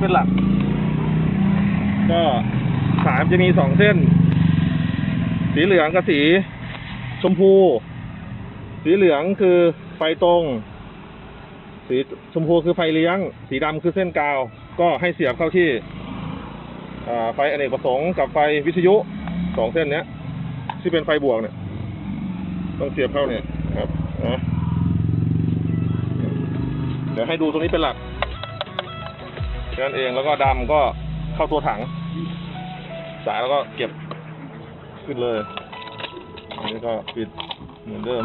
เป็นหลัก ก็สามจะมีสองเส้น สีเหลืองกับสีชมพู สีเหลืองคือไฟตรง สีชมพูคือไฟเลี้ยง สีดำคือเส้นกาว ก็ให้เสียบเข้าที่ไฟอเนกประสงค์กับไฟวิทยุสองเส้นนี้ที่เป็นไฟบวกเนี่ย ต้องเสียบเข้าเนี่ยครับเดี๋ยวให้ดูตรงนี้เป็นหลัก แค่นั้นเองแล้วก็ดำก็เข้าตัวถัง สายแล้วก็เก็บขึ้นเลยอันนี้ก็ปิดเหมือนเดิม